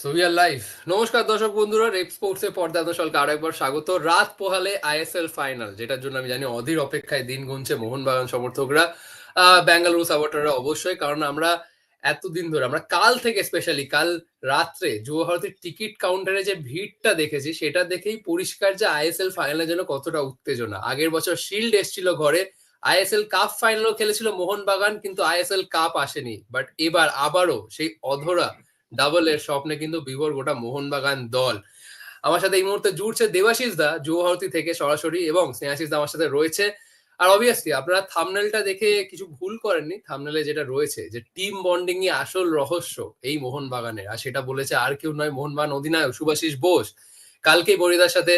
So we are live নমস্কার দর্শক বন্ধুরা রেপ স্পোর্টস এর পর্দা দর্শককে আরও একবার স্বাগত। রাত পোহালে আইএসএল ফাইনাল যেটার জন্য আমি জানি অধীর অপেক্ষায় দিন গুনছে মোহনবাগান সমর্থকরা। বেঙ্গালুরু সাপোর্টাররা অবশ্যই, কারণ আমরা এতদিন ধরে, আমরা কাল থেকে স্পেশালি কাল রাত্রে যুব ভারতীর টিকিট কাউন্টারে যে ভিড়টা দেখেছি, সেটা দেখেই পরিষ্কার যে আইএসএল ফাইনালের জন্য কতটা উত্তেজনা। আগের বছর শিল্ড এসেছিল ঘরে আইএসএল কাপ ফাইনালও খেলেছিল মোহনবাগান, কিন্তু আইএসএল কাপ আসেনি। বাট এবার আবারও সেই অধরা ডাবল এর স্বপ্নে কিন্তু বিভোর গোটা মোহনবাগান দল। আমার সাথে এই মুহূর্তে জুড়ছে দেবাশিস দা যুবভারতী থেকে সরাসরি, এবং স্নেহাশিস দা আমার সাথে রয়েছে। আর অবভিয়াসলি আপনারা থামনেলটা দেখে কিছু ভুল করেননি থামনেলে যেটা রয়েছে যে টিম বন্ডিং এ আসল রহস্য এই মোহনবাগানের। আর সেটা বলেছে আর কেউ নয় মোহনবাগান অধিনায়ক শুভাশিস বোস। কালকে বরিদার সাথে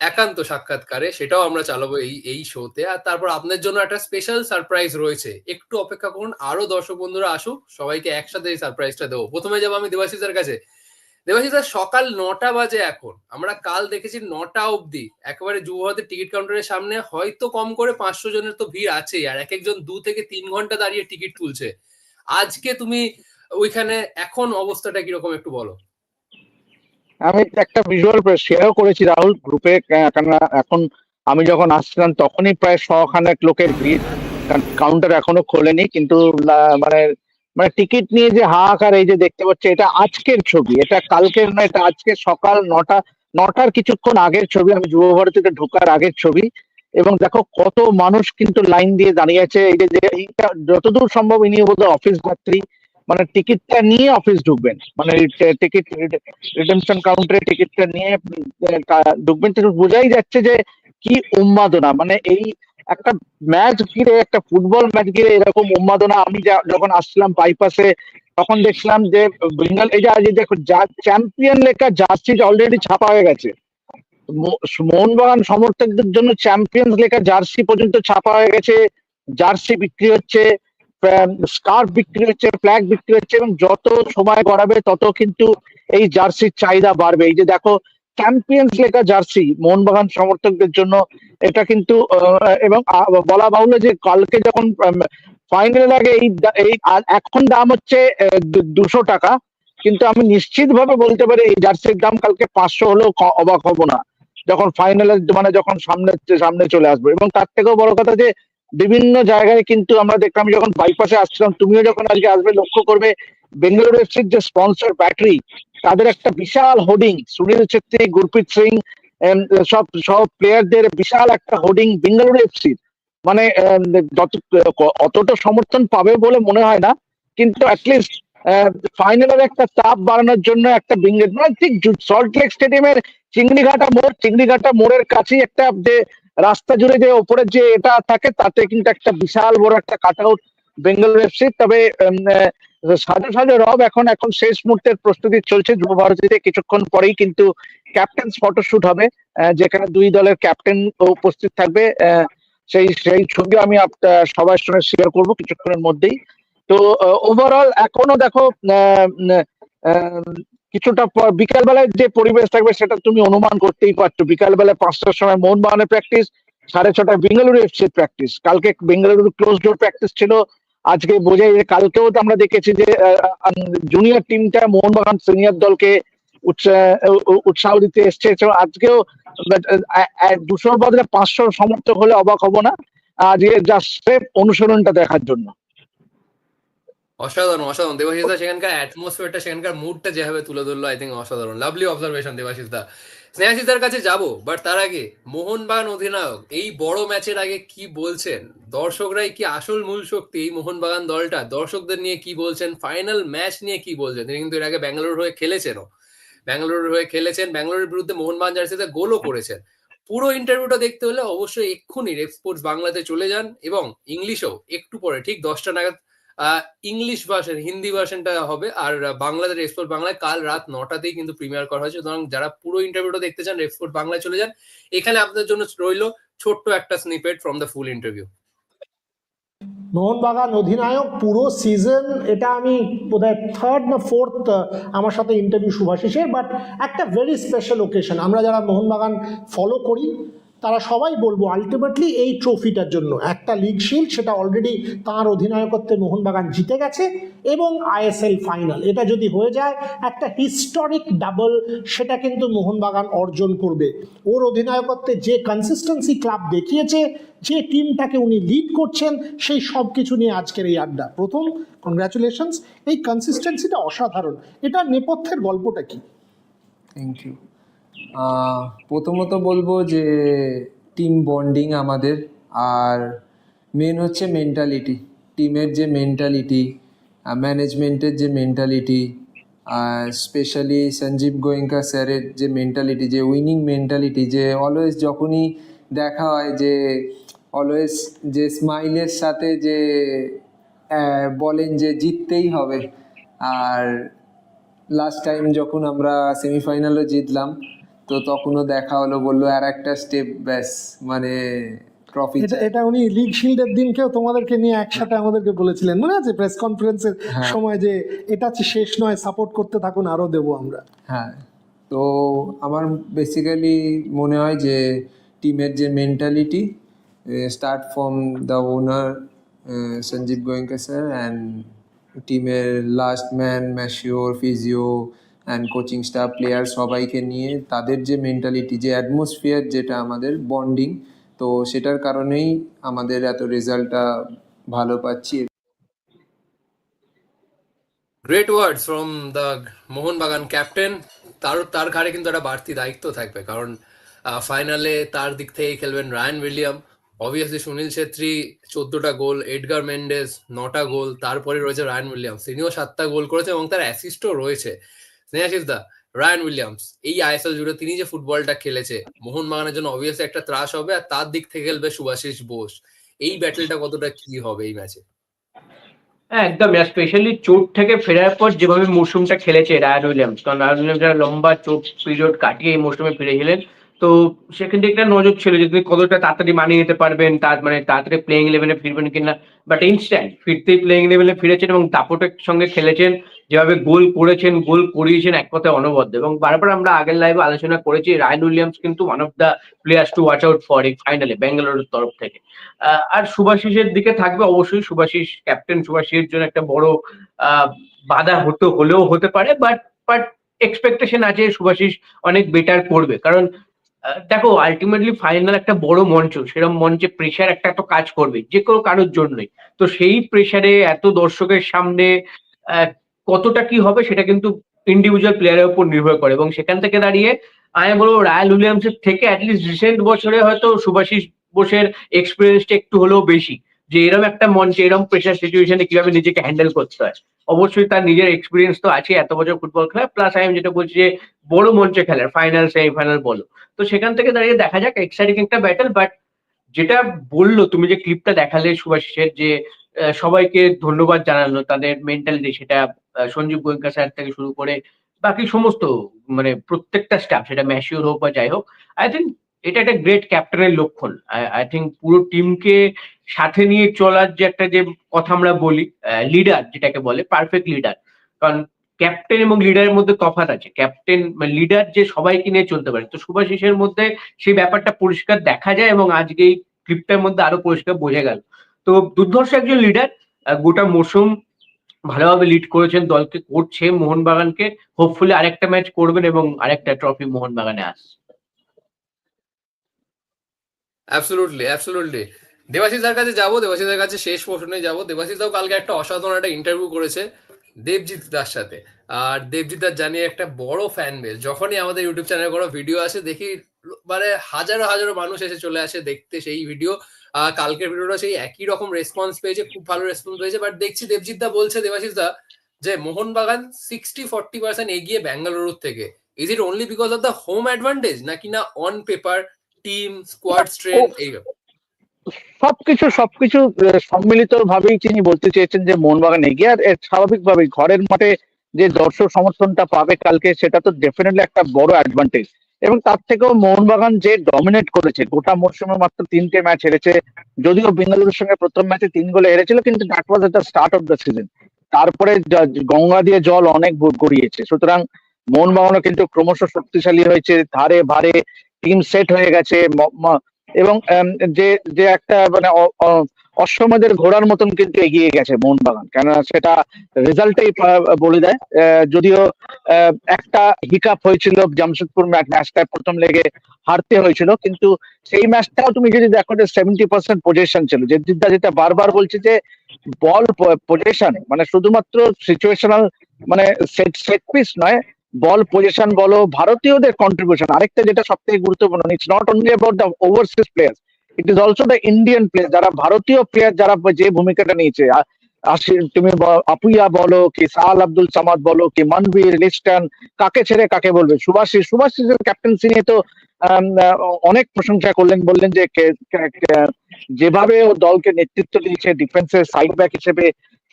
একান্ত সাক্ষাৎকারে সেটাও আমরা চালাবো এই এই শোতে আর তারপর আপনাদের জন্য একটা স্পেশাল সারপ্রাইজ রয়েছে। একটু অপেক্ষা করুন, আরও দর্শক বন্ধুরা আসুক, সবাইকে একসাথে এই সারপ্রাইজটা দেবো। প্রথমে যাব আমি দেবাশিসের কাছে। দেবাশিস, সকাল নটা বাজে এখন। আমরা কাল দেখেছি নটা অবধি। একেবারে যুব ভারতের টিকিট কাউন্টারের সামনে। হয়তো কম করে পাঁচশো জনের তো ভিড় আছেই। আর এক একজন দু থেকে তিন ঘণ্টা দাঁড়িয়ে টিকিট তুলছে। আজকে তুমি ওইখানে এখন অবস্থাটা কীরকম একটু বলো। আমি একটা ভিজুয়াল শেয়ারও করেছি রাহুল গ্রুপে কেন এখন আমি যখন আসছিলাম তখনই প্রায় শখানেক লোকের ভিড়। কাউন্টার এখনও খোলেনি, কিন্তু মানে মানে টিকিট নিয়ে যে হাহাকার, এই যে দেখতে পাচ্ছি, এটা আজকের ছবি। এটা কালকের নয়, এটা আজকে সকাল নটা, নটার কিছুক্ষণ আগের ছবি। আমি যুব ভারতীতে ঢোকার আগের ছবি। এবং দেখো কত মানুষ কিন্তু লাইন দিয়ে দাঁড়িয়ে আছে। এই যে এইটা যতদূর সম্ভব ইনি বোধহয় অফিস যাত্রী। মানে টিকিটটা নিয়ে অফিস ঢুকবেন। মানে টিকিট রিডেমশন কাউন্টারে টিকিটটা নিয়ে ঢুকবেন। বোঝাই যাচ্ছে যে কি উন্মাদনা। মানে এই একটা ম্যাচ ঘিরে, একটা ফুটবল ম্যাচ ঘিরে এরকম উন্মাদনা। আমি যখন আসছিলাম বাইপাসে তখন দেখছিলাম যে, বেঙ্গল, এই যে দেখো চ্যাম্পিয়ন লেখা জার্সি অলরেডি ছাপা হয়ে গেছে। মোহনবাগান সমর্থকদের জন্য চ্যাম্পিয়ন্স লেখা জার্সি পর্যন্ত ছাপা হয়ে গেছে। জার্সি বিক্রি হচ্ছে। স্কার্ফ বিক্রি হচ্ছে ফ্ল্যাগ বিক্রি হচ্ছে এবং যত সময় গড়াবে তত কিন্তু এই জার্সির চাহিদা বাড়বে। এই যে দেখো চ্যাম্পিয়ন্স লেখা জার্সি, মোহনবাগান সমর্থকদের জন্য এটা কিন্তু এবং বলা বাহুল্য যে কালকে যখন ফাইনাল আগে এই এই এখন দাম হচ্ছে দুশো টাকা। কিন্তু আমি নিশ্চিত ভাবে বলতে পারি এই জার্সির দাম কালকে পাঁচশো হলেও অবাক হব না। যখন ফাইনালের মানে যখন সামনে সামনে চলে আসবে। এবং তার থেকেও বড় কথা যে বিভিন্ন জায়গায় কিন্তু আমরা দেখলাম যখন বাইপাসে আসছিলাম তুমিও যখন আজকে আসবে লক্ষ্য করবে বেঙ্গালুরু এফসির যে স্পন্সর ব্যাটারি তাদের একটা বিশাল হোর্ডিং সুনীল ছেত্রী গুরপ্রীত সিং সব সব প্লেয়ারদের বিশাল একটা হোর্ডিং বেঙ্গালুরু এফসির মানে এম, যত অতটা সমর্থন পাবে বলে মনে হয় না কিন্তু অ্যাটলিস্ট ফাইনালের একটা চাপ বাড়ানোর জন্য একটা বেঙ্গল মানে ঠিক সল্ট লেক স্টেডিয়ামের চিংড়িঘাটা মোড় চিংড়িঘাটা মোড়ের কাছেই একটা যে রাস্তা জুড়ে যে ওপরে যে এটা থাকে, তাতে কিন্তু একটা বিশাল বড় একটা কাট আউট বেঙ্গালুরু এফসি তবে সাজো সাজো রব এখন এখন শেষ মুহূর্তের প্রস্তুতি চলছে। যুব ভারতীতে কিছুক্ষণ পরেই কিন্তু ক্যাপ্টেন ফটোশুট হবে যেখানে দুই দলের ক্যাপ্টেন উপস্থিত থাকবে। সেই সেই ছবি আমি সবার সঙ্গে শেয়ার করব কিছুক্ষণের মধ্যেই। তো ওভারঅল এখনও দেখো কিছুটা বিকালবেলায় যে পরিবেশ থাকবে সেটা তুমি অনুমান করতেই পারছ। বিকালবেলায় পাঁচটার সময় মোহনবাগানের প্র্যাকটিস সাড়ে ছটায় বেঙ্গালুরু এফসির প্র্যাকটিস কালকে বেঙ্গালুরু ক্লোজ ডোর প্র্যাকটিস ছিল। আজকে বোঝাই যে কালকেও তো আমরা দেখেছি যে জুনিয়র টিমটা মোহনবাগান সিনিয়র দলকে উৎসা- উৎসাহ দিতে এসছে। আজকেও দুশোর বদলে পাঁচশো সমর্থক হলে অবাক হব না। আজকে জাস্ট স্রেফ অনুসরণটা দেখার জন্য। অসাধারণ অসাধারণ। দেবাশিস দা সেখানকার অ্যাটমসফিয়ারটা সেখানকার মুডটা যেভাবে তুলে ধরলো আই থিঙ্ক অসাধারণ। Lovely observation Debashis da. Snehashis দার কাছে যাব বাট তার আগে মোহনবাগান অধিনায়ক এই বড় ম্যাচের আগে কি বলছেন? দর্শকরাই কি আসল মূল শক্তি এই মোহনবাগান দলটা? দর্শকদের নিয়ে কি বলছেন? ফাইনাল ম্যাচ নিয়ে কি বলছেন? তিনি কিন্তু এর আগে ব্যাঙ্গালোর হয়ে খেলেছেনও। ব্যাঙ্গালোর হয়ে খেলেছেন। ব্যাঙ্গালোরের বিরুদ্ধে মোহনবাগান জার্সিতে গোলও করেছেন। পুরো ইন্টারভিউটা দেখতে হলে অবশ্যই এক্ষুনি রেপ স্পোর্টস বাংলাতে চলে যান এবং ইংলিশেও একটু পরে ঠিক দশটা নাগাদ ইংলিশ ভার্সন হিন্দি ভার্সনটা হবে, আর বাংলাদেশ রেসপোর্ট বাংলায় কাল রাত নটাতেই কিন্তু প্রিমিয়ার করা হয়েছে। সুতরাং যারা পুরো ইন্টারভিউটা দেখতে চান রেসপোর্ট বাংলায় চলে যান। এখানে আপনাদের জন্য রইল ছোট্ট একটা snippet from the full interview Mohun Bagan অধিনায়ক, পুরো সিজন এটা আমি বোধহয় থার্ড না ফোর্থ আমার সাথে ইন্টারভিউ শুভাশিসের বাট একটা ভেরি স্পেশাল ওকেশন আমরা যারা মোহনবাগান ফলো করি তারা সবাই বলব আলটিমেটলি এই ট্রফিটার জন্য। একটা লিগ শিল্ড সেটা অলরেডি তার অধিনায়কত্বে মোহনবাগান জিতে গেছে এবং আইএসএল ফাইনাল এটা যদি হয়ে যায়, একটা হিস্টোরিক ডাবল সেটা কিন্তু মোহনবাগান অর্জন করবে। ওর অধিনায়কত্বে যে কনসিস্টেন্সি ক্লাব দেখিয়েছে, যে টিমটাকে উনি লিড করছেন, সেই সব কিছু নিয়ে আজকের এই আড্ডা। প্রথম কংগ্রাচুলেশনস এই কনসিস্টেন্সিটা অসাধারণ। এটা নেপথ্যের গল্পটা কি? থ্যাংক ইউ প্রথমত বলব যে টিম বন্ডিং আমাদের, আর মেন হচ্ছে মেন্টালিটি টিমের যে মেন্টালিটি ম্যানেজমেন্টের যে মেন্টালিটি স্পেশালি সঞ্জীব গোয়েঙ্কা স্যারের যে মেন্টালিটি যে উইনিং মেন্টালিটি যে অলওয়েজ যখনই দেখা হয় যে অলওয়েজ যে স্মাইলের সাথে যে বলেন যে জিততেই হবে। আর লাস্ট টাইম যখন আমরা সেমিফাইনালও জিতলাম তো তখনও দেখা হলো বলল আর একটা স্টেপ ব্যাস মানে ট্রফি এটা এটা উনি লিগ শিল্ডের দিনকেও তোমাদেরকে নিয়ে একসাথে আমাদেরকে বলেছিলেন মনে আছে প্রেস কনফারেন্সের হ্যাঁ। সময় যে এটা শেষ নয় সাপোর্ট করতে থাকুন আরও দেবো আমরা হ্যাঁ তো আমার বেসিক্যালি মনে হয় যে টিমের যে mentality start from the owner Sanjiv Goenka sir and টিমের last man masseur physio and coaching staff player সবাইকে নিয়ে তাদের যে মেন্টালিটি যে অ্যাটমসফিয়ার যেটা আমাদের বন্ডিং তো সেটার কারণেই আমাদের এত রেজাল্টটা ভালো পাচ্ছি। Great words from the Mohun Bagan captain তার তার ঘাড়ে কিন্তু একটা বাড়তি দায়িত্ব থাকবে, কারণ ফাইনালে তার দিক থেকে খেলবেন Ryan William. Obviously Sunil Chhetri, চোদ্দটা গোল, এডগার মেন্ডেস, নটা গোল, তারপরে রয়েছে রায়ান উইলিয়ামস তিনিও সাতটা গোল করেছে এবং তার অ্যাসিস্টও রয়েছে। স্নেহাশিস দা রায়ান উইলিয়ামস এই আইএসএল জুড়ে তিনি যে ফুটবলটা খেলেছে মোহনবাগানের জন্য অবভিয়াসলি একটা ত্রাস হবে আর তার দিক থেকে খেলবে সুভাশিস বোস। এই ব্যাটেলটা কতটা কি হবে এই ম্যাচে হ্যাঁ একদম স্পেশালি চোট থেকে ফেরার পর যেভাবে মৌসুমটা খেলেছে রায়ান উইলিয়ামস কারণ রায়ান উইলিয়ামস লম্বা চোট পিরিয়ড কাটিয়ে এই মৌসুমে ফিরেছিলেন। তো সেখান থেকে একটা নজর ছিল যে তুমি কতটা তাড়াতাড়ি মানিয়ে নিতে পারবেন, তার মানে তাড়াতাড়ি প্লেইং ইলেভেনে ফিরবেন কিনা। বাট ইনস্ট্যান্ট ফিরতেই প্লেইং ইলেভেনে ফিরেছেন এবং দাপটের সঙ্গে খেলেছেন। যেভাবে গোল করেছেন, গোল করিয়েছেন এক কথায় অনবদ্য। এবং বারবার আমরা আগের লাইভে আলোচনা করেছি, রায়ান উইলিয়ামস কিন্তু one of the players to watch out for এই ফাইনালে ব্যাঙ্গালোরের তরফ থেকে। আর সুভাশিসের দিকে থাকবে অবশ্যই সুভাশিস ক্যাপ্টেন সুভাশিসের জন্য একটা বড় বাধা হতে, হলেও হতে পারে বাট বাট এক্সপেকটেশন আছে সুভাশিস অনেক বেটার করবে। কারণ দেখো আলটিমেটলি ফাইনাল একটা বড় মঞ্চ সেরকম মঞ্চে প্রেশার একটা তো কাজ করবে যে কোনো কারোর জন্যই। তো সেই প্রেশারে এত দর্শকের সামনে কতটা কি হবে সেটা কিন্তু ইন্ডিভিজুয়াল প্লেয়ারের উপর নির্ভর করে এবং সেখান থেকে দাঁড়িয়ে আমি বলব রায়াল উইলিয়ামসের থেকে অ্যাটলিস্ট রিসেন্ট বছরে হয়তো সুভাশিস বোসের এক্সপিরিয়েন্সটা একটু হলেও বেশি। যে এরকম একটা মঞ্চে এরকম প্রেশার সিচুয়েশনে কীভাবে নিজেকে হ্যান্ডেল করতে হয়। অবশ্যই তার নিজের এক্সপিরিয়েন্স তো আছে এত বছর ফুটবল খেলা প্লাস আমি যেটা বলছি যে বড় মঞ্চে খেলার ফাইনাল সেমিফাইনাল বলো। তো সেখান থেকে দাঁড়িয়ে দেখা যাক এক্সাইটিং একটা ব্যাটেল বাট যেটা বলল, তুমি যে ক্লিপটা দেখালে সুভাষিসের যে সবাইকে ধন্যবাদ জানালো তাদের মেন্টালিটি সেটা সঞ্জীব গোয়েঙ্কা স্যার থেকে শুরু করে বাকি সমস্ত মানে প্রত্যেকটা স্টাফ সেটা ম্যাশিওর হোক বা যাই হোক আই থিঙ্ক এটা একটা গ্রেট ক্যাপ্টেনের লক্ষণ। আই থিঙ্ক পুরো টিমকে সাথে নিয়ে চলার যে একটা যে কথা আমরা বলি লিডার যেটাকে বলে পারফেক্ট লিডার কারণ ক্যাপ্টেন এবং লিডারের মধ্যে তফাৎ আছে। ক্যাপ্টেন লিডার যে সবাইকে নিয়ে চলতে পারে। তো সুভাশিসের মধ্যে সেই ব্যাপারটা পরিষ্কার দেখা যায় এবং আজকে এই ক্লিপটার মধ্যে আরও পরিষ্কার বোঝা গেল। তো দুর্ধর্ষ একজন লিডার গোটা মৌসুম ভালোভাবে লিড করেছেন, দলকে করছে মোহনবাগানকে। হোপফুলি আরেকটা ম্যাচ করবেন এবং আরেকটা ট্রফি মোহনবাগানে আসছে। অ্যাবসলুটলি অ্যাবসলুটলি দেবাশিসের কাছে যাব দেবাশিসের কাছে শেষ প্রশ্নে যাব। দেবাশিসও কালকে একটা অসাধারণ একটা ইন্টারভিউ করেছে দেবজিৎ দার সাথে। আর দেবজিৎ দার জানিয়ে একটা বড় ফ্যান বেস যখনই আমাদের ইউটিউব চ্যানেলে কোনো ভিডিও আসে, দেখি মানে হাজারো হাজারো মানুষ এসে চলে আসে দেখতে সেই ভিডিও কালকের ভিডিওটা সেই একই রকম রেসপন্স পেয়েছে খুব ভালো রেসপন্স পেয়েছে বাট দেখছি দেবজিৎ দা বলছে দেবাশিস দা যে মোহনবাগান সিক্সটি ফর্টি পার্সেন্ট এগিয়ে ব্যাঙ্গালুরুর থেকে। Is it only because of the home advantage নাকি না on paper team squad strength এই সবকিছু সবকিছু সম্মিলিত ভাবেই তিনি বলতে চেয়েছেন যে মোহনবাগান এগিয়ে আর স্বাভাবিকভাবেই ঘরের মাঠে যে দর্শক সমর্থনটা পাবে কালকে সেটা তো ডেফিনেটলি একটা বড় অ্যাডভান্টেজ এবং তার থেকেও মোহনবাগান যে ডমিনেট করেছে, গোটা মরশুমে মাত্র তিনটে ম্যাচ হেরেছে। যদিও বেঙ্গালুরুর সঙ্গে প্রথম ম্যাচে তিন গোলে হেরেছিল, কিন্তু that was the start of the season তারপরে গঙ্গা দিয়ে জল অনেক গড়িয়েছে। সুতরাং মোহনবাগানও কিন্তু ক্রমশ শক্তিশালী হয়েছে, ধারে ভারে টিম সেট হয়ে গেছে এবং যে যে একটা মানে অশ্বমেধের ঘোড়ার মতন কিন্তু এগিয়ে গেছে মোহনবাগান কেননা সেটা রেজাল্টেই বলে দেয়। যদিও একটা হিকাপ হয়েছিল জামশেদপুর ম্যাচটা প্রথম লেগে হারতে হয়েছিল। কিন্তু সেই ম্যাচটাও তুমি যদি দেখো যে সেভেন্টি পার্সেন্ট পজিশন ছিল। যে দিদা যেটা বারবার বলছে যে বল পজিশন মানে শুধুমাত্র সিচুয়েশনাল মানে সেট সেট পিস নয় বল পজিশন বলো, ভারতীয়দের কন্ট্রিবিউশন আরেকটা যেটা সব থেকে গুরুত্বপূর্ণ it's not only about the overseas player it is also the Indian player যারা ভারতীয় প্লেয়ার যারা যে ভূমিকাটা নিয়েছে। তুমি আপুইয়া বলো, কি সাল আব্দুল সামাদ বলো, কি মানবীর, লিস্টন, কাকে ছেড়ে কাকে বলবে? সুভাষিস, সুভাষিসের ক্যাপ্টেন্সি নিয়ে তো অনেক প্রশংসা করলেন, বললেন যে যেভাবে ও দলকে নেতৃত্ব দিয়েছে ডিফেন্সের সাইড ব্যাক হিসেবে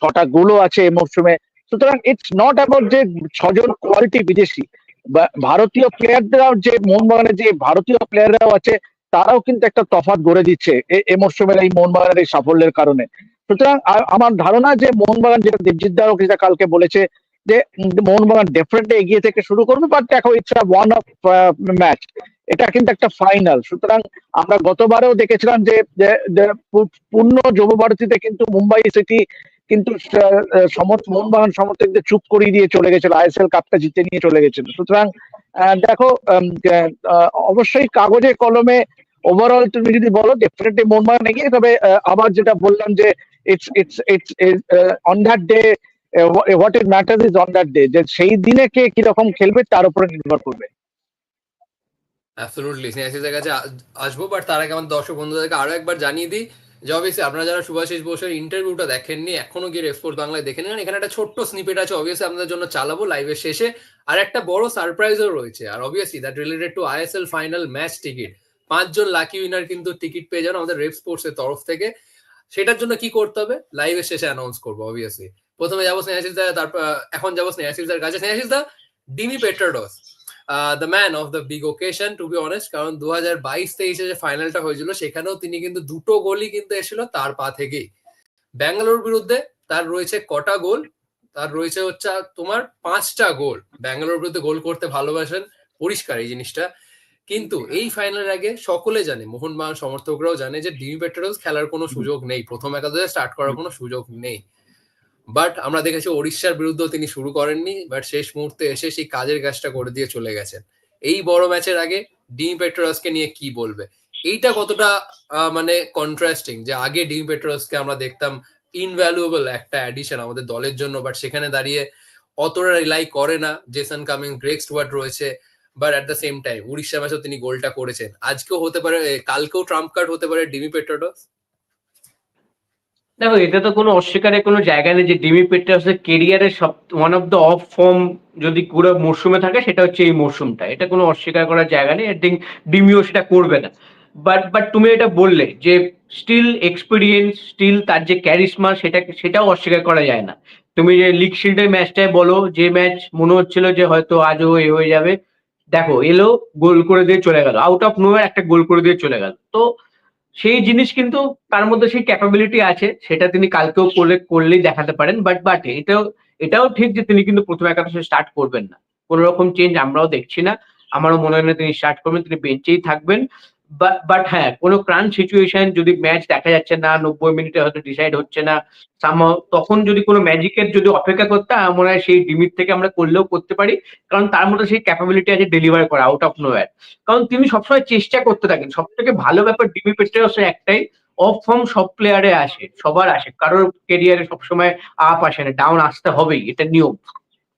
ছটা গোলও আছে এই মরশুমে। সুতরাং ইটস নট অ্যাবাউট যে ছজন কোয়ালিটি বিদেশি ভারতীয় প্লেয়াররাও যে, মোহনবাগানের যে ভারতীয় প্লেয়াররাও আছে তারাও কিন্তু একটা তফাৎ গড়ে দিচ্ছে এ- মরশুমের এই মোহনবাগানের এই সাফল্যের কারণে। সুতরাং আমার ধারণা যে মোহনবাগান যেটা দেবজিৎ দাও যেটা কালকে বলেছে যে মোহনবাগান ডেফিনেটলি এগিয়ে থেকে শুরু করবে বাট দেখো ইটস ওয়ান অফ ম্যাচ এটা কিন্তু একটা ফাইনাল সুতরাং আমরা গতবারেও দেখেছিলাম যে পূর্ণ যুবভারতীতে কিন্তু মুম্বাই সিটি কিন্তু মোহনবাগান সমর্থকদের চুপ করিয়ে দিয়ে চলে গেছিল। আইএসএল কাপটা জিতে নিয়ে চলে গেছিল। সুতরাং দেখো অবশ্যই কাগজে কলমে ওভারঅল তুমি যদি বলো ডেফিনেটলি মোহনবাগান এগিয়ে তবে আহ, আবার যেটা বললাম যে it's it's it's on that day what it matter is on that day যে সেই দিনে কে কীরকম খেলবে তার উপরে নির্ভর করবে। অ্যাবসলুটলি স্নেহাশিসের কাছে আসব বাট তার আগে আমার দর্শক বন্ধুদেরকে আরও একবার জানিয়ে দিই অবভিয়াসলি আপনারা যারা সুভাষিস বোসের ইন্টারভিউটা দেখেননি, এখনও গিয়ে রেসপোর্ট বাংলায় দেখে নিন। এখানে একটা ছোট্ট স্নিপেট আছে অবভিয়াসলি আপনাদের জন্য চালাবো লাইভের শেষে। আর একটা বড় সারপ্রাইজও রয়েছে। আর obviously that related to ISL final match ticket পাঁচজন লাকি উইনার কিন্তু টিকিট পেয়ে যান আমাদের রেপ স্পোর্টস তরফ থেকে। সেটার জন্য কি করতে হবে? লাইভের শেষে অ্যানাউন্স করব অবভিয়াসলি প্রথমে যাব স্নেহাশিস দা, তারপর এখন যাব স্নেহাশিস দার কাছে। স্নেহাশিস দা, Dimi Petratos. The man of the big occasion to be honest কারণ দু হাজার বাইশ তেইশে যে ফাইনালটা হয়েছিল, সেখানেও তিনি কিন্তু দুটো গোলই কিন্তু এসেছিল তার পা থেকেই। ব্যাঙ্গালোর বিরুদ্ধে তার রয়েছে কটা গোল, তার রয়েছে হচ্ছে তোমার পাঁচটা গোল। ব্যাঙ্গালোর বিরুদ্ধে গোল করতে ভালোবাসেন, পরিষ্কার এই জিনিসটা। কিন্তু এই ফাইনালের আগে সকলে জানে, মোহনবাগান সমর্থকরাও জানে যে ডিমি পেট্রোস খেলার কোনো সুযোগ নেই, প্রথম একাদশে স্টার্ট করার কোনো সুযোগ নেই। বাট আমরা দেখেছি ওড়িশার বিরুদ্ধেও তিনি শুরু করেননি বাট শেষ মুহূর্তে এসে সেই কাজের কাজটা করে দিয়ে চলে গেছেন। এই বড় ম্যাচের আগে ডিমি পেট্রোসকে নিয়ে কি বলবে? এইটা কতটা মানে কন্ট্রাস্টিং যে আগে ডিমি পেট্রোসকে আমরা দেখতাম ইনভ্যালুয়েবল একটা অ্যাডিশন আমাদের দলের জন্য বাট সেখানে দাঁড়িয়ে অতটা রিলাই করে না। জেসন কামিং গ্রেক স্টুয়ার্ট রয়েছে but at the same time Orissa ম্যাচেও তিনি গোলটা করেছেন। আজকেও হতে পারে কালকেও ট্রাম্প কার্ড হতে পারে ডিমি পেট্রোস দেখো, এটা তো কোনো অস্বীকারের কোনো জায়গা নেই যে ডিমি পেট্রাসের কেরিয়ারের সব one of the off form যদি পুরো মরশুমে থাকে, সেটা হচ্ছে এই মরশুমটা এটা কোনো অস্বীকার করার জায়গা নেই আই থিঙ্ক ডিমিও সেটা করবে না। বাট বাট তুমি এটা বললে যে স্টিল এক্সপিরিয়েন্স স্টিল তার যে ক্যারিসমা সেটা, সেটাও অস্বীকার করা যায় না। তুমি যে লিগ শিল্ডের ম্যাচটায় বলো, যে ম্যাচ মনে হচ্ছিল যে হয়তো আজও এ হয়ে যাবে, দেখো, এলো, গোল করে দিয়ে চলে গেল। আউট অফ নোয়ার একটা গোল করে দিয়ে চলে গেল। তো সেই জিনিস কিন্তু তার মধ্যে সেই ক্যাপাবিলিটি আছে, সেটা তিনি কালকেও করলে, করলেই দেখাতে পারেন বাট বাট এটাও এটাও ঠিক যে তিনি কিন্তু প্রথম একাদশে স্টার্ট করবেন না। কোনো রকম চেঞ্জ আমরাও দেখছি না। আমারও মনে হয় না তিনি স্টার্ট করবেন, তিনি বেঞ্চেই থাকবেন। বাট হ্যাঁ কোনো ক্রান সিচুয়েশন যদি ম্যাচ দেখা যাচ্ছে না, নব্বই মিনিটে হয়তো ডিসাইড হচ্ছে না তখন যদি কোনো ম্যাজিকের যদি অপেক্ষা করতে মনে হয় সেই ডিমিট থেকে আমরা করলেও করতে পারি। কারণ তার মধ্যে সেই ক্যাপাবিলিটি আছে ডেলিভার করা আউট অফ নোয়ার কারণ তিনি সবসময় চেষ্টা করতে থাকেন। সব থেকে ভালো ব্যাপার ডিমি পেট্রাসের একটাই অফ ফর্ম সব প্লেয়ারে আসে, সবার আসে। কারোর কেরিয়ারে সবসময় আপ আসে না ডাউন আসতে হবেই, এটা নিয়ম।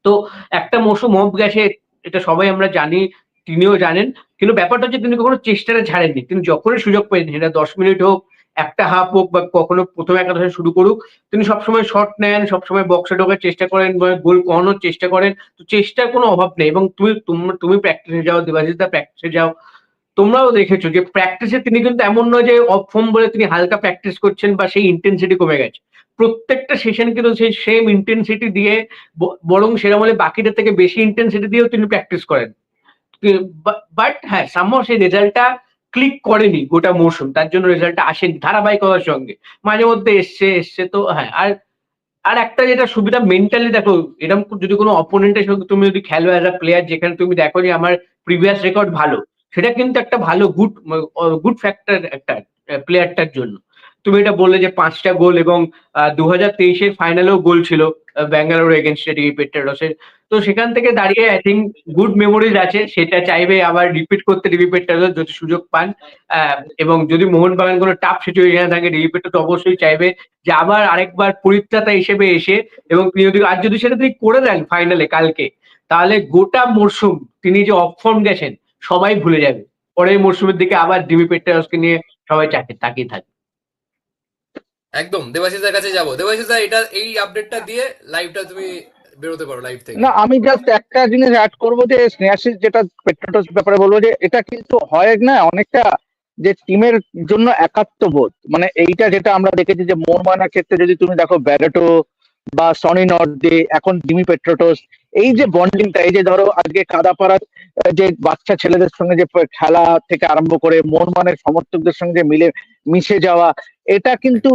তো একটা মৌসুম অফ গেছে, এটা সবাই আমরা জানি, তিনিও জানেন। কিন্তু ব্যাপারটা হচ্ছে তিনি কখনো চেষ্টাটা ছাড়েননি। তিনি যখনই সুযোগ পেয়েছেন, সেটা দশ মিনিট হোক, একটা হাফ হোক বা কখনো প্রথম একাদশে শুরু করুক, তিনি সবসময় শট নেন, সবসময় বক্সে ঢোকার চেষ্টা করেন গোল করানোর চেষ্টা করেন। তো চেষ্টার কোনো অভাব নেই এবং তুমি তুমি প্র্যাকটিসে যাও দেবাজিতা প্র্যাকটিসে যাও, তোমরাও দেখেছ যে প্র্যাকটিসে তিনি কিন্তু এমন নয় যে অফ ফর্ম বলে তিনি হালকা প্র্যাকটিস করছেন বা সেই ইন্টেন্সিটি কমে গেছে। প্রত্যেকটা সেশন কিন্তু সেই সেম ইন্টেন্সিটি দিয়ে বরং সেরকম হলে বাকিদের থেকে বেশি ইন্টেন্সিটি দিয়েও তিনি প্র্যাকটিস করেন। বাট হ্যাঁ সামহাও সেই রেজাল্টটা ক্লিক করেনি গোটা মৌসুম তার জন্য রেজাল্টটা আসেনি, ধারাবাহিকতার সঙ্গে। মাঝে মধ্যে এসছে এসছে তো হ্যাঁ আর আর একটা যেটা সুবিধা মেন্টালি দেখো এরকম যদি কোনো অপোনেন্টের সঙ্গে তুমি যদি খেলো অ্যাজ আ প্লেয়ার যেখানে তুমি দেখো যে আমার প্রিভিয়াস রেকর্ড ভালো, সেটা কিন্তু একটা ভালো গুড গুড ফ্যাক্টর একটা প্লেয়ারটার জন্য। তুমি এটা বললে যে পাঁচটা গোল এবং দু হাজার তেইশের ফাইনালেও গোল ছিল। ব্যাঙ্গালোর এগেনস্টে ডিবি পেট্রাডসের তো সেখান থেকে দাঁড়িয়ে আই থিঙ্ক গুড মেমোরিজ আছে, সেটা চাইবে আবার রিপিট করতে ডিবি পেট্রাডস যদি সুযোগ পান। এবং যদি মোহনবাগান কোনো টাফ সিচুয়েশনে থাকে ডিবি পেট্রাডস অবশ্যই চাইবে যে আবার আরেকবার পরিত্রাতা হিসেবে এসে এবং তিনি যদি, আর যদি সেটা তিনি করে দেন ফাইনালে কালকে, তাহলে গোটা মরশুম তিনি যে অফ ফর্ম গেছেন, সবাই ভুলে যাবে। পরের মরশুমের দিকে আবার ডিবি পেট্রাডসকে নিয়ে সবাই চাকে তাকিয়ে থাকে একদম দেবাশিসের কাছে যাব। দেবাশিস এটা, এই আপডেটটা দিয়ে লাইভটা তুমি বেরোতে পারো লাইভ থেকে। না, আমি জাস্ট একটা জিনিস অ্যাড করব যে, স্নেহাশিস যেটা পেট্রোটস ব্যাপারে বলব যে, এটা কিন্তু হয় না, অনেকটা যে টিমের জন্য একাত্মবোধ। মানে এইটা যেটা আমরা দেখেছি যে মোহনবাগানের ক্ষেত্রে যদি তুমি দেখো ব্যারেটো বা সনি নর্দে এখন ডিমি পেট্রোটোস এই যে বন্ডিংটা এই যে ধরো আজকে কাদাপাড়ার যে বাচ্চা ছেলেদের সঙ্গে যে খেলা থেকে আরম্ভ করে মোহনবাগানের সমর্থকদের সঙ্গে মিলে মিশে যাওয়া, এটা কিন্তু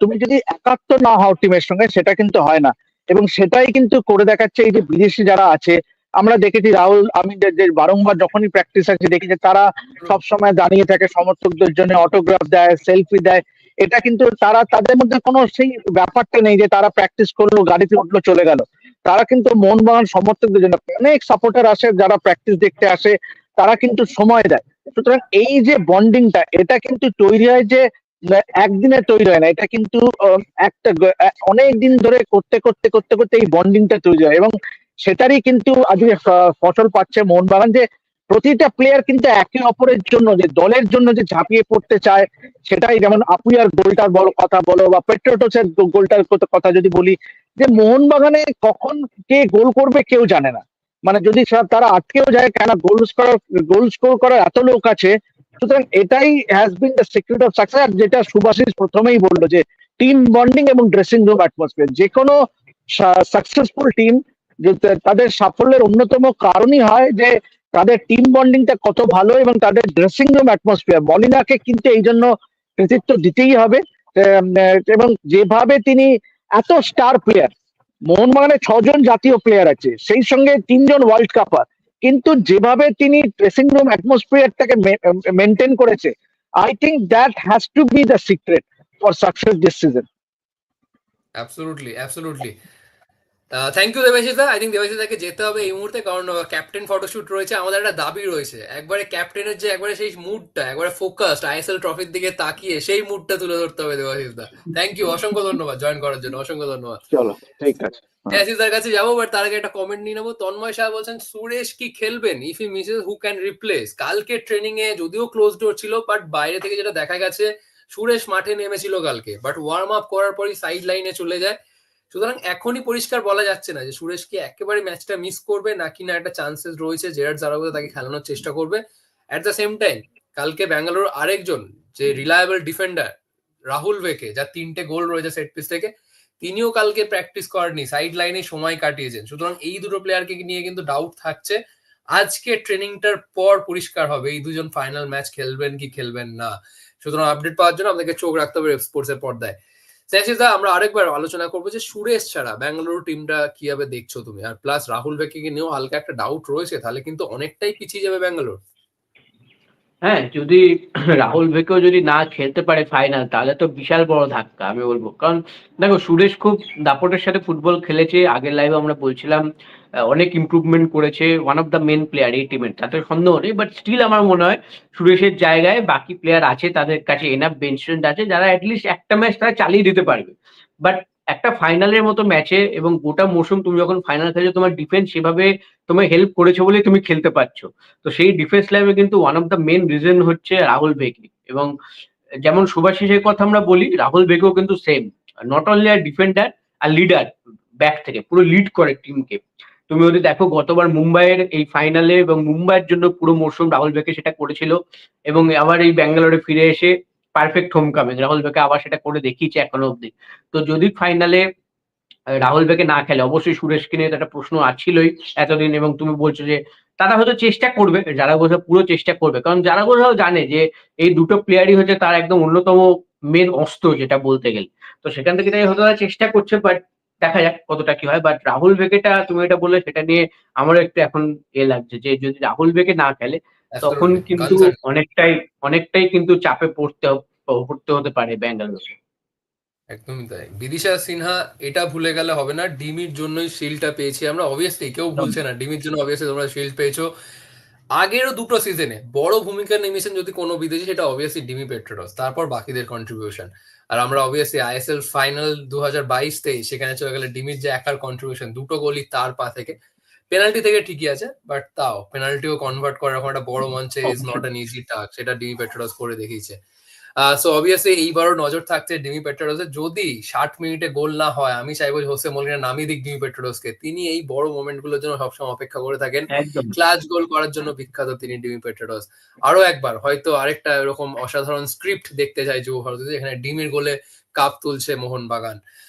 তুমি যদি একাত্ম না হও টিমের সঙ্গে, সেটা কিন্তু হয় না। এবং সেটাই কিন্তু করে দেখাচ্ছে এই যে বিদেশি যারা আছে, আমরা দেখেছি রাহুল আমি বারংবার যখনই প্র্যাকটিস আছে, দেখি যে তারা সব সময় দাঁড়িয়ে থাকে, সমর্থকদের জন্য অটোগ্রাফ দেয় সেলফি দেয়। এটা কিন্তু তারা, তাদের মধ্যে কোনো সেই ব্যাপারটা নেই যে তারা প্র্যাকটিস করল, গাড়িতে উঠল, চলে গেল। তারা কিন্তু মন মোহনবাগান সমর্থকদের জন্য, অনেক সাপোর্টার আসে যারা প্র্যাকটিস দেখতে আসে, তারা কিন্তু সময় দেয়। সুতরাং এই যে বন্ডিংটা, এটা কিন্তু তৈরি হয় যে একদিনে তৈরি হয় না, এটা কিন্তু একটা অনেক দিন ধরে করতে করতে করতে করতে এই বন্ডিংটা তৈরি হয় এবং সেটারই কিন্তু আজকে ফসল পাচ্ছে মোহনবাগান যে, প্রতিটা প্লেয়ার কিন্তু একে অপরের জন্য যে, দলের জন্য যে ঝাঁপিয়ে পড়তে চায়, সেটাই যেমন আপুয়ার গোলটার বলো কথা বলো বা পেট্রোটোসের গোলটার কথা যদি বলি, যে মোহনবাগানে কখন কে গোল করবে কেউ জানে না। মানে যদি তারা আটকেও যায়, কেন গোল করার গোল স্কোর করার এত লোক আছে? সুতরাং এটাই has been the secret of success যেটা সুভাষিস প্রথমেই বলল যে টিম বন্ডিং এবং ড্রেসিং রুম অ্যাটমসফিয়ার যে কোনো সাকসেসফুল টিম তাদের সাফল্যের অন্যতম কারণই হয় যে, তাদের টিম বন্ডিংটা কত ভালো এবং তাদের ড্রেসিং রুম অ্যাটমসফিয়ার মলিনাকে কিন্তু এই জন্য কৃতিত্ব দিতেই হবে। এবং যেভাবে তিনি এত স্টার প্লেয়ার মোহনবাগানে ছজন জাতীয় প্লেয়ার আছে, সেই সঙ্গে তিনজন ওয়ার্ল্ড কাপার কিন্তু যেভাবে তিনি ড্রেসিং রুম অ্যাটমসফিয়ারটাকে মেনটেন করেছে I think that has to be the secret for success this season absolutely absolutely thank you দেবাশিসদা। I think দেবাশিসদাকে যেতে হবে এই মুহূর্তে কারণ ক্যাপ্টেন ফটোশুট রয়েছে। আমাদের একটা দাবি রয়েছে। একবারে ক্যাপ্টেনের যে একবারে সেই মুডটা একবারে ফোকাসড আইএসএল ট্রফির দিকে তাকিয়ে সেই মুডটা তুলে ধরতে হবে দেবাশিসদা। থ্যাংক ইউ অসংখ্য ধন্যবাদ জয়েন করার জন্য অসংখ্য ধন্যবাদ। চলো ঠিক আছে। দেবাশিসদার কাছে যাব বাট তার আগে একটা কমেন্ট নিয়ে নেব। তন্ময় শাহ বলছেন সুরেশ কি খেলবেন? If he misses who can replace কালকে ট্রেনিং এ যদিও ক্লোজ ডোর ছিল বাট বাইরে থেকে যেটা দেখা গেছে সুরেশ মাঠে নেমেছিল কালকে। বাট ওয়ার্ম আপ করার পরই সাইড লাইনে চলে যায়। সুতরাং এখনই পরিষ্কার বলা যাচ্ছে না যে সুরেশ কি একেবারে ম্যাচটা মিস করবে নাকি না একটা চান্সেস রয়েছে জেরার্ড জারাগোদা তাকে খেলানোর চেষ্টা করবে। অ্যাট দ্য সেম টাইম কালকে ব্যাঙ্গালোর আরেকজন যে রিলায়েবল ডিফেন্ডার রাহুল ভেকে যার তিনটে গোল রয়েছে সেট পিস থেকে, তিনিও কালকে প্র্যাকটিস করেননি সাইড লাইনে সময় কাটিয়েছেন। সুতরাং এই দুটো প্লেয়ারকে নিয়ে কিন্তু ডাউট থাকছে। আজকে ট্রেনিংটার পর পরিষ্কার হবে, এই দুজন ফাইনাল ম্যাচ খেলবেন কি খেলবেন না। সুতরাং আপডেট পাওয়ার জন্য আপনাকে চোখ রাখতে হবে স্পোর্টস এর পর্দায়। দা, আমরা আরেকবার আলোচনা করব যে সুরেশ ছাড়া ব্যাঙ্গালোর টিমটা কীভাবে দেখছ তুমি? আর প্লাস রাহুল বেকে নিয়েও হালকা একটা ডাউট রয়েছে, তাহলে কিন্তু অনেকটাই পিছিয়ে যাবে ব্যাঙ্গালোর। হ্যাঁ যদি রাহুল ভেকেও যদি না খেলতে পারে ফাইনাল তাহলে তো বিশাল বড় ধাক্কা, আমি বলব। কারণ দেখো, সুরেশ খুব দাপটের সাথে ফুটবল খেলেছে, আগের লাইভে আমরা বলছিলাম অনেক ইমপ্রুভমেন্ট করেছে one of the main player এই টিমের তাতে সন্দেহ নেই বাট স্টিল আমার মনে হয় সুরেশের জায়গায় বাকি প্লেয়ার আছে তাদের কাছে এনাফ বেঞ্চ আছে, যারা অ্যাটলিস্ট একটা ম্যাচ তারা চালিয়ে দিতে পারবে। বাট একটা ফাইনালের মতো ম্যাচে এবং গোটা মৌসুম তুমি যখন ফাইনাল খেলেছো, তোমার ডিফেন্স সেভাবে তোমায় হেল্প করেছে বলেই তুমি খেলতে পারছ। তো সেই ডিফেন্স লাইনে কিন্তু one of the main reason হচ্ছে রাহুল বেকি এবং যেমন সুভাষিসের কথা আমরা বলি, রাহুল বেকেও কিন্তু সেম নট অনলি আর ডিফেন্ডার আর লিডার ব্যাক থেকে, পুরো লিড করে টিমকে তুমি যদি দেখো, গতবার মুম্বাইয়ের এই ফাইনালে এবং মুম্বাইয়ের জন্য পুরো মরশুম রাহুল বেকে সেটা করেছিল। এবং আবার এই ব্যাঙ্গালোরে ফিরে এসে perfect home coming Rahul Bheke আবার সেটা করে দেখিয়েছে এখনও অব্দি তো যদি ফাইনালে রাহুল বেকে না খেলে, অবশ্যই সুরেশকে নিয়ে একটা প্রশ্ন আছিলই এতদিন এবং তুমি বলছো যে, তারা হয়তো চেষ্টা করবে যারা বোঝা পুরো চেষ্টা করবে। কারণ যারা বোঝাও জানে যে, এই দুটো প্লেয়ারই হচ্ছে তার একদম অন্যতম মেন অস্ত্র যেটা বলতে গেলে। তো সেখান থেকে তাই হয়তো তারা চেষ্টা করছে বাট দেখা যাক কতটা কি হয়। বাট রাহুল বেকেটা, তুমি এটা বললে, সেটা নিয়ে আমারও একটু এখন এ লাগছে যে, যদি রাহুল বেকে না খেলে তখন কিন্তু অনেকটাই অনেকটাই কিন্তু চাপে পড়তে পড়তে হতে পারে ব্যাঙ্গালোরকে। একদমই তাই। বিদিশা সিনহা এটা ভুলে গেলে হবে না। ডিমির জন্যই শিল্ডটা পেয়েছি আমরা। অবভিয়াসলি কেউ ভুলছে না। ডিমির জন্য অবভিয়াসলি তোমরা শিল্ড পেয়েছ। আগেরও দুটো সিজনে বড় ভূমিকা নেমেছেন যদি কোনো বিদেশি সেটা অবভিয়াসলি ডিমি পেট্রোডস। তারপর বাকিদের কন্ট্রিবিউশন আর আমরা অবভিয়াসলি আইএসএল ফাইনাল দু হাজার বাইশ তেইশ সেখানে চলে গেলে ডিমির যে একার কন্ট্রিবিউশন দুটো গোলই তার পা থেকে। পেনাল্টি থেকে ঠিকই আছে বাট তাও পেনাল্টিও কনভার্ট করা এখন একটা বড় মঞ্চে is not an easy task সেটা ডিমি পেট্রোডস করে দেখিয়েছে। সো অবভিয়াসলি এইবারও নজর থাকছে ডিমি পেট্রোডসের যদি ষাট মিনিটে গোল না হয় আমি চাইব হোসে মলিনা নামিয়ে দিক ডিমি পেট্রোডসকে তিনি এই বড় মোমেন্টগুলোর জন্য সবসময় অপেক্ষা করে থাকেন। ক্লাচ গোল করার জন্য বিখ্যাত তিনি ডিমি পেট্রোডস। আরও একবার হয়তো আরেকটা এরকম অসাধারণ স্ক্রিপ্ট দেখতে চাই যুব ভারতে এখানে ডিমির গোলে কাপ তুলছে মোহনবাগান। আহ,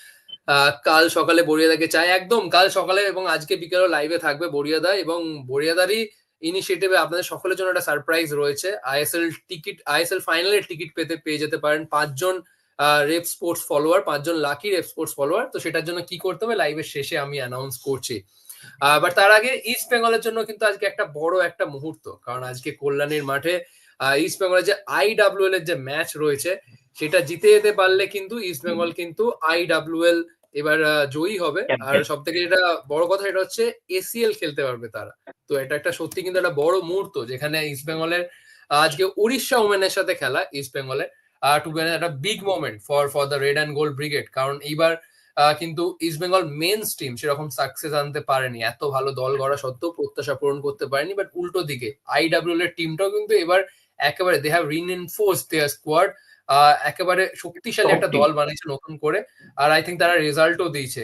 কাল সকালে বড়িয়াদাকে চাই। একদম কাল সকালে এবং আজকে বিকেলে লাইভে থাকবে বড়িয়াদা এবং বড়িয়াদারই ইনিশিয়েটিভে আপনাদের সকলের জন্য একটা সারপ্রাইজ রয়েছে। আইএসএল টিকিট আইএসএল ফাইনালের টিকিট পেতে পেয়ে যেতে পারেন পাঁচজন রেপ স্পোর্টস ফলোয়ার পাঁচজন লাকি রেপ স্পোর্টস ফলোয়ার তো সেটার জন্য কি করতে হবে? লাইভের শেষে আমি অ্যানাউন্স করছি। বাট তার আগে ইস্ট বেঙ্গলের জন্য কিন্তু আজকে একটা বড় একটা মুহূর্ত। কারণ আজকে কল্যাণীর মাঠে ইস্ট বেঙ্গলের যে আইডাব্লিউএল এর যে ম্যাচ রয়েছে সেটা জিতে যেতে পারলে কিন্তু ইস্ট বেঙ্গল কিন্তু আইডাব্লিউএল এবার জয়ী হবে। আর সব থেকে যেটা বড় কথা এটা হচ্ছে এসিএল খেলতে পারবে তারা। তো এটা একটা সত্যি কিন্তু একটা বড় মুহূর্ত যেখানে ইস্ট বেঙ্গলের আজকে উড়িষ্যা ওমেনের সাথে খেলা ইস্ট বেঙ্গলের টু বি একটা big moment for for the red and gold brigade কারণ এইবার আহ, কিন্তু ইস্ট বেঙ্গল মেন্স টিম সেরকম সাকসেস আনতে পারেনি। এত ভালো দল গড়া সত্ত্বেও প্রত্যাশা পূরণ করতে পারেনি। বাট উল্টো দিকে আইডাব্লিউ এর টিমটাও কিন্তু এবার একেবারে দে হ্যাভ রিনএনফোর্স দেয়ার স্কোয়াড একেবারে শক্তিশালী একটা দল বানিয়েছে নতুন করে আর আই থিঙ্ক তারা রেজাল্টও দিয়েছে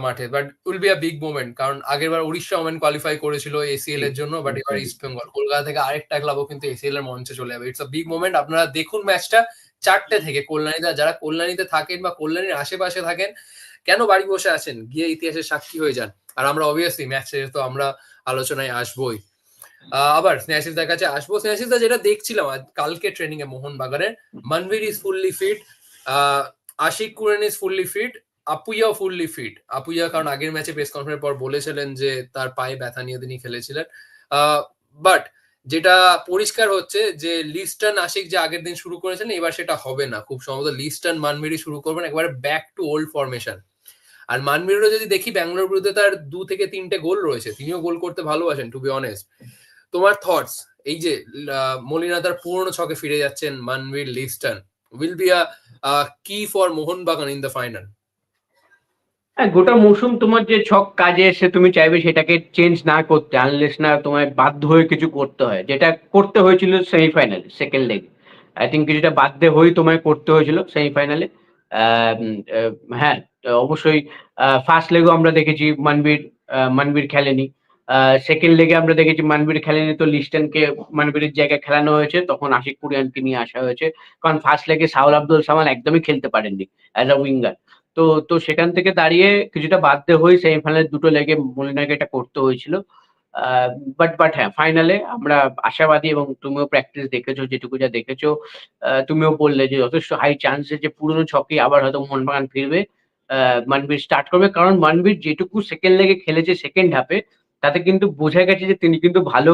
মাঠে। But will be a big moment কারণ আগের বার উড়িষ্যা ওমেন কোয়ালিফাই করেছিল এসিএল এর জন্য বাট এবার ইস্ট বেঙ্গল কলকাতা থেকে আরেকটা ক্লাবও কিন্তু এসিএল এর মঞ্চে চলে যাবে। ইটস আ বিগ মোমেন্ট আপনারা দেখুন ম্যাচটা চারটে থেকে কল্যাণীতে। যারা কল্যাণীতে থাকেন বা কল্যাণীর আশেপাশে থাকেন কেন বাড়ি বসে আছেন? গিয়ে ইতিহাসের সাক্ষী হয়ে যান। আর আমরা অবভিয়াসলি ম্যাচ শেষে তো আমরা আলোচনায় আসবোই। আবার স্নেহাশিসদার কাছে আসব। স্নেহাশিসদা যেটা দেখছিলাম কালকে ট্রেনিং এ মোহন বাগানের Manvir is fully fit Ashique Kuruniyan is fully fit আপুইয়াও fully fit Apuia কারণ আগের ম্যাচে প্রেস কনফারেন্স পর বলেছিলেন যে তার পায়ে ব্যথা নিয়ে তিনি খেলেছিলেন। বাট যেটা পরিষ্কার হচ্ছে যে লিস্টন আশিক যে আগের দিন শুরু করেছেন, এবার সেটা হবে না। খুব সম্ভবত লিস্টন মানমিরি শুরু করবেন, একবারে ব্যাক টু ওল্ড ফরমেশন আর মানমিরিরও যদি দেখি ব্যাঙ্গালোর বিরুদ্ধে তার দু থেকে তিনটে গোল রয়েছে, তিনিও গোল করতে ভালোবাসেন টু বি অনেস্ট তোমার থটস এই যে আহ, মলিনা তার পুরনো ছকে ফিরে যাচ্ছেন Manvir Liston. Will be a key for Mohun Bagan in the final হ্যাঁ গোটা মৌসুম তোমার যে ছক কাজে এসে তুমি চাইবে সেটাকে চেঞ্জ না করতে আনলেস না তোমায় বাধ্য হয়ে কিছু করতে হয়। যেটা করতে হয়েছিল সেমিফাইনালে সেকেন্ড লেগ আই থিঙ্ক কিছুটা বাধ্য হয়ে তোমায় করতে হয়েছিল সেমিফাইনালে হ্যাঁ অবশ্যই ফার্স্ট লেগও আমরা দেখেছি মানবীর মানবীর খেলেনি। সেকেন্ড লেগে আমরা দেখেছি মানবীর খেলেনি তো লিস্টনকে মানবীরের জায়গায় খেলানো হয়েছে, তখন আশিক কুরিয়ানকে নিয়ে আসা হয়েছে। কারণ ফার্স্ট লেগে সাউল আব্দুল সামাল একদমই খেলতে পারেননি অ্যাজ আ উইঙ্গার তো তো সেখান থেকে দাঁড়িয়ে কিছুটা বাধ্য হয়ে সেমিফাইনালের দুটো লেগে মলিনাকে এটা করতে হয়েছিল। বাট বাট হ্যাঁ ফাইনালে আমরা আশাবাদী এবং তুমিও প্র্যাকটিস দেখেছ, যেটুকু যা দেখেছ তুমিও বললে যে যথেষ্ট হাই চান্সে যে পুরনো ছকে আবার হয়তো মোহনবাগান ফিরবে। মানবীর স্টার্ট করবে। কারণ মানবীর যেটুকু সেকেন্ড লেগে খেলেছে সেকেন্ড হাফে তাতে কিন্তু বোঝা গেছে যে তিনি কিন্তু ভালো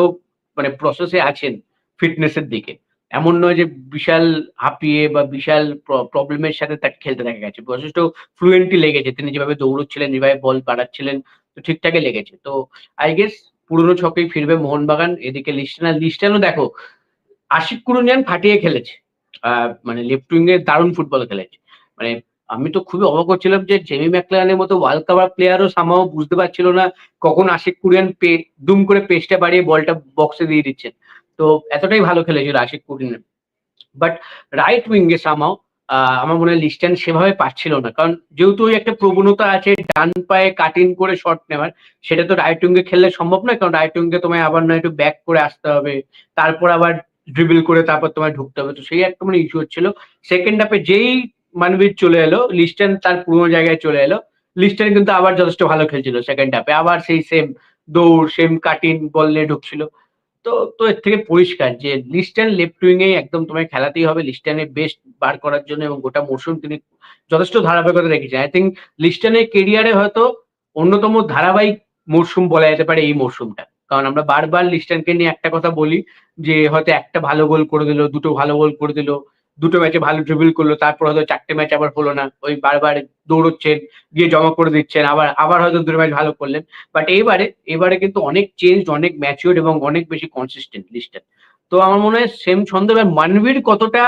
মানে প্রসেসে আছেন ফিটনেসের দিকে। এমন নয় যে বিশাল হাঁপিয়ে বা বিশাল প্রবলেমের সাথে তাকে খেলতে দেখা গেছে। যথেষ্ট ফ্লুয়েন্টলি লেগেছে। তিনি যেভাবে দৌড়চ্ছিলেন, যেভাবে বল বাড়াচ্ছিলেন, তো ঠিকঠাকই লেগেছে। তো আই গেস পুরনো ছকেই ফিরবে মোহনবাগান। এদিকে লিস্টান লিস্টানও দেখো, আশিক কুরুনিয়ান ফাটিয়ে খেলেছে। মানে লেফট উইং এ দারুণ ফুটবল খেলেছে। মানে আমি তো খুবই অবাক হচ্ছিলাম যে জেমি ম্যাকলানের মতো ওয়ার্ল্ড কাপ প্লেয়ারও সামাও বুঝতে পারছিল না কখন আশিক কুরিয়ান পে দুম করে পেসটা বাড়িয়ে বলটা বক্সে দিয়ে দিচ্ছেন। তো এতটাই ভালো খেলেছিল আশিক কুরিয়ান। বাট রাইট উইঙ্গে সামাও আমার মনে হয় লিস্টান সেভাবে পাচ্ছিল না। কারণ যেহেতু ওই একটা প্রবণতা আছে, ডান পায়ে কাটিং করে শট নেওয়ার, সেটা তো রাইট উইঙ্গে খেললে সম্ভব নয়। কারণ রাইট উইঙ্গে তোমায় আবার নয় একটু ব্যাক করে আসতে হবে, তারপর আবার ড্রিবল করে তারপর তোমায় ঢুকতে হবে। তো সেই একটা মানে ইস্যু হচ্ছিল। সেকেন্ড হাফে যেই মানবীর চলে এলো, লিস্টান তার পুরোনো জায়গায় চলে এলো। লিস্টান কিন্তু আবার যথেষ্ট ভালো খেলছিল সেকেন্ড হাফে আবার সেই সেম দৌড় সেম কাটিং বল নিয়ে ঢুকছিল। তো তো এর থেকে পরিষ্কার যে লিস্টান লেফট উইং একদম তোমায় খেলাতেই হবে। লিস্টানের বেস্ট বার করার জন্য এবং গোটা মরশুম তিনি যথেষ্ট ধারাবাহিকতা রেখেছেন। আই থিঙ্ক লিস্টানের কেরিয়ারে হয়তো অন্যতম ধারাবাহিক মরশুম বলা যেতে পারে এই মরশুমটা। কারণ আমরা বারবার লিস্টানকে নিয়ে একটা কথা বলি যে হয়তো একটা ভালো গোল করে দিল, দুটো ভালো গোল করে দিল। দুটো ম্যাচে ভালো ড্রিবল করল, তারপর হয়তো চারটে ম্যাচ আবার হলো না। ওই বারবার দৌড়চ্ছেন, গিয়ে জমা করে দিচ্ছেন, আবার আবার হয়তো দুটো ম্যাচ ভালো করলেন। বাট এবারে এবারে কিন্তু অনেক চেঞ্জ অনেক ম্যাচিওর এবং অনেক বেশি কনসিস্টেন্ট লিস্টান তো আমার মনে হয় সেম ছন্দ, এবার মানবীর কতটা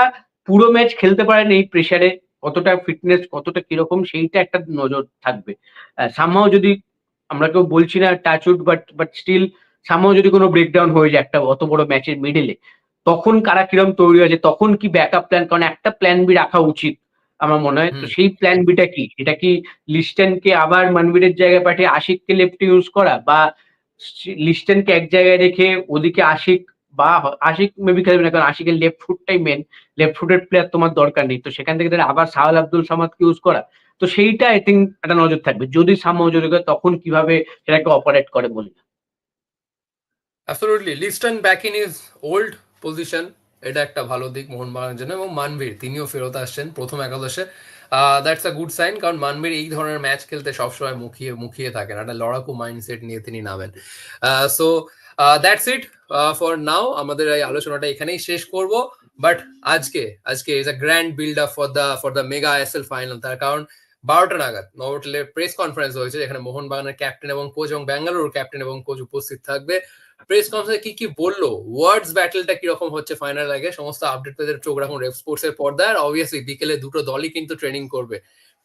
পুরো ম্যাচ খেলতে পারেন এই প্রেসারে কতটা ফিটনেস কতটা কীরকম? সেইটা একটা নজর থাকবে। সামহাও যদি আমরা কেউ বলছি না touch wood but but still somehow যদি কোনো ব্রেকডাউন হয়ে যায় একটা অত বড় ম্যাচের মিডিলে তখন কারা কিরম তৈরি হয়েছে তখন কি ব্যাকআপ প্ল্যান কারণ একটা প্ল্যান বি রাখা উচিত আমার মনে হয়। তো সেই প্ল্যান বিটা কি? এটা কি লিস্টেনকে আবার মানবীরের জায়গায় পাঠিয়ে আশিককে লেফটে ইউজ করা? বা লিস্টেনকে এক জায়গায় রেখে ওদিকে আশিক বা আশিক মেবি খেলবে না কারণ আশিকের লেফট ফুটটাই মেন লেফট ফুটের প্লেয়ার তোমার দরকার নেই। তো সেখান থেকে তাহলে আবার সাহাল আব্দুল সামাদকে ইউজ করা। তো সেইটা আই থিঙ্ক একটা নজর থাকবে। যদি সামহ যদি তখন কীভাবে সেটাকে অপারেট করে বলি? Liston back in is old position এটা একটা ভালো দিক মোহনবাগানের জন্য, এবং মানবীর তিনিও ফেরত আসছেন প্রথম একাদশে। দ্যাটস আ গুড সাইন কারণ মানবীর এই ধরনের ম্যাচ খেলতে সবসময় মুখিয়ে মুখিয়ে থাকেন, একটা লড়াকু মাইন্ডসেট নিয়ে তিনি নামেন। So that's it for now আমাদের এই আলোচনাটা এখানেই শেষ করব বাট আজকে আজকে is a grand build up for the for the mega ISL final তার কারণ বারোটা নাগাদ নভোটেলের প্রেস কনফারেন্স হয়েছে, যেখানে মোহনবাগানের ক্যাপ্টেন এবং কোচ এবং ব্যাঙ্গালোর ক্যাপ্টেন এবং কোচ উপস্থিত থাকবে। প্রেস কনফারেন্সে কি কি বলল? ওয়ার্ডস ব্যাটলটা কীরকম হচ্ছে ফাইনাল আগে সমস্ত আপডেট পেতে চোখ রাখুন রেফ এর পর্দায় আর অবভিয়াসলি বিকেলে দুটো দলই কিন্তু ট্রেনিং করবে।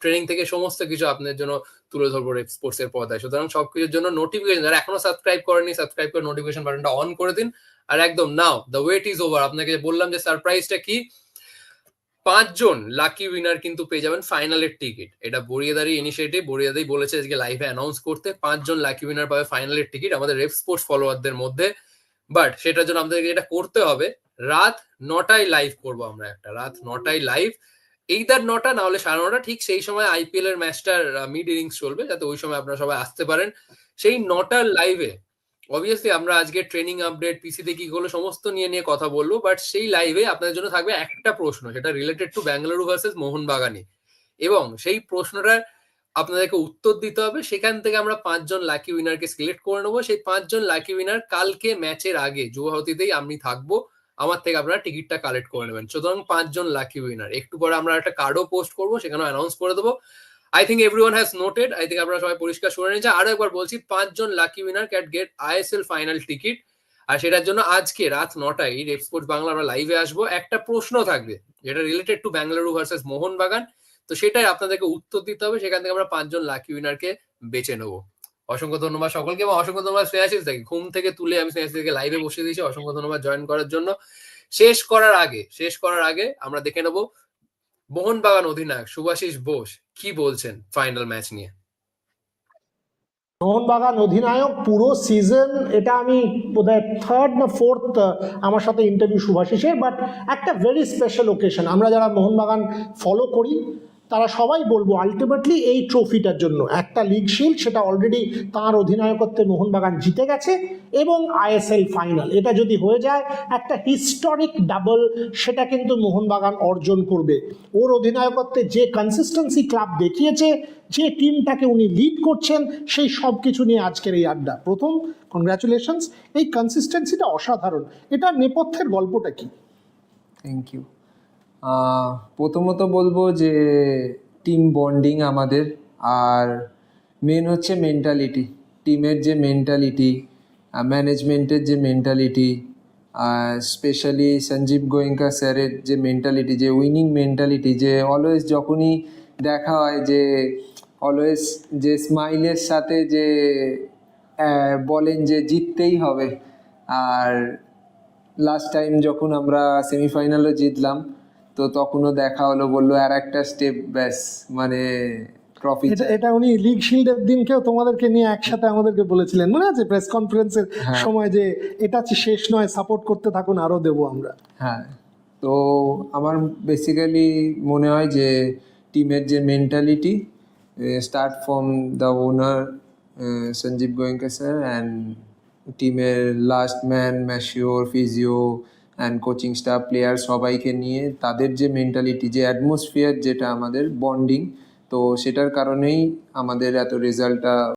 ট্রেনিং থেকে সমস্ত কিছু আপনাদের জন্য তুলে ধরবো স্পোর্টস এর পর্দায়। সুতরাং সবকিছুর জন্য নোটিফিকেশন যারা এখনও সাবস্ক্রাইব করেনি সাবস্ক্রাইব করে নোটিফিকেশন বাটনটা অন করে দিন। আর একদম now the wait is over আপনাকে বললাম যে সারপ্রাইজটা কি? পাঁচজন লাকি উইনার কিন্তু পেয়ে যাবেন ফাইনালের টিকিট এটা বরিয়াদারি ইনিশিয়েটিভ বরিয়াদাই বলেছে আজকে লাইভে অ্যানাউন্স করতে। পাঁচজন লাকি উইনার পাবে ফাইনালের টিকিট আমাদের রেফ স্পোর্টস ফলোয়ারদের মধ্যে। বাট সেটার জন্য আমাদেরকে যেটা করতে হবে, রাত নটায় লাইভ করব আমরা একটা, রাত নটায় লাইভ এইদার নটা না হলে সাড়ে নটা, ঠিক সেই সময় আইপিএল এর ম্যাচটার মিড ইনিংস চলবে, যাতে ওই সময় আপনারা সবাই আসতে পারেন। সেই নটার লাইভে অবভিয়াসলি আমরা আজকে ট্রেনিং আপডেট পিসিতে কি হলো, সমস্ত নিয়ে নিয়ে কথা বলব বাট সেই লাইভে আপনাদের জন্য থাকবে একটা প্রশ্ন, সেটা রিলেটেড টু ব্যাঙ্গালুরু ভার্সেস মোহনবাগানে এবং সেই প্রশ্নটার আপনাদেরকে উত্তর দিতে হবে, সেখান থেকে আমরা পাঁচজন লাকি উইনারকে সিলেক্ট করে নেব। সেই পাঁচজন লাকি উইনার কালকে ম্যাচের আগে যুবহতিতেই আমি থাকব, আমার থেকে আপনারা টিকিটটা কালেক্ট করে নেবেন। সুতরাং পাঁচজন লাকি উইনার একটু পরে আমরা একটা কার্ডও পোস্ট করব সেখানে অ্যানাউন্স করে দেবো। I think everyone has noted I think আপনারা সবাই পরিষ্কার শুনে নিয়েছে, আরও একবার বলছি, পাঁচজন lucky winner can get ISL final ticket আর সেটার জন্য আজকে রাত নটায় স্পোর্টস বাংলা আমরা লাইভে আসব। একটা প্রশ্ন থাকবে, যেটা related to Bengaluru versus Mohun Bagan তো সেটাই আপনাদেরকে উত্তর দিতে হবে, সেখান থেকে আমরা পাঁচজন লাকি উইনারকে বেছে নেব। অসংখ্য ধন্যবাদ সকলকে এবং অসংখ্য ধন্যবাদ স্নেহাশিস থেকে ঘুম থেকে তুলে আমি থেকে লাইভে বসে দিয়েছি, অসংখ্য ধন্যবাদ জয়েন করার জন্য। শেষ করার আগে, শেষ করার আগে আমরা দেখে নেব, মোহনবাগান অধিনায়ক সুভাষিস বোস কি বলছেন ফাইনাল ম্যাচ নিয়ে? মোহনবাগান অধিনায়ক পুরো সিজন এটা আমি বোধহয় থার্ড না ফোর্থ আমার সাথে ইন্টারভিউ শুভাশিসের বাট একটা ভেরি স্পেশাল ওকেশন আমরা যারা মোহনবাগান ফলো করি তারা সবাই বলব আলটিমেটলি এই ট্রফিটার জন্য। একটা লিগ শিল্ড সেটা অলরেডি তার অধিনায়কত্বে মোহনবাগান জিতে গেছে এবং আইএসএল ফাইনাল এটা যদি হয়ে যায়, একটা হিস্টরিক ডাবল সেটা কিন্তু মোহনবাগান অর্জন করবে। ওর অধিনায়কত্বে যে কনসিস্টেন্সি ক্লাব দেখিয়েছে, যে টিমটাকে উনি লিড করছেন, সেই সব কিছু নিয়ে আজকের এই আড্ডা। প্রথম কংগ্রাচুলেশনস এই কনসিস্টেন্সিটা অসাধারণ। এটা নেপথ্যের গল্পটা কি? থ্যাংক ইউ প্রথমত বলব যে টিম বন্ডিং আমাদের, আর মেন হচ্ছে মেন্টালিটি টিমের যে মেন্টালিটি ম্যানেজমেন্টের যে মেন্টালিটি স্পেশালি সঞ্জীব গোয়েঙ্কা স্যারের যে মেন্টালিটি যে উইনিং মেন্টালিটি যে অলওয়েজ যখনই দেখা হয় যে অলওয়েজ যে স্মাইলের সাথে যে বলেন যে জিততেই হবে, আর লাস্ট টাইম যখন আমরা সেমিফাইনালও জিতলাম তো তখনও দেখা হলো বলল আর একটা স্টেপ ব্যাস মানে ট্রফি এটা উনি লিগ শিল্ডের দিনকেও তোমাদেরকে নিয়ে একসাথে আমাদেরকে বলেছিলেন মনে আছে প্রেস কনফারেন্সের হ্যাঁ। সময় যে এটা শেষ নয় সাপোর্ট করতে থাকুন আরও দেবো আমরা হ্যাঁ তো আমার বেসিক্যালি মনে হয় যে টিমের যে mentality start from the owner Sanjiv Goenka sir and টিমের last man masseur physio and coaching staff player সবাইকে নিয়ে তাদের যে মেন্টালিটি যে অ্যাটমসফিয়ার যেটা আমাদের বন্ডিং তো সেটার কারণেই আমাদের এত রেজাল্টটা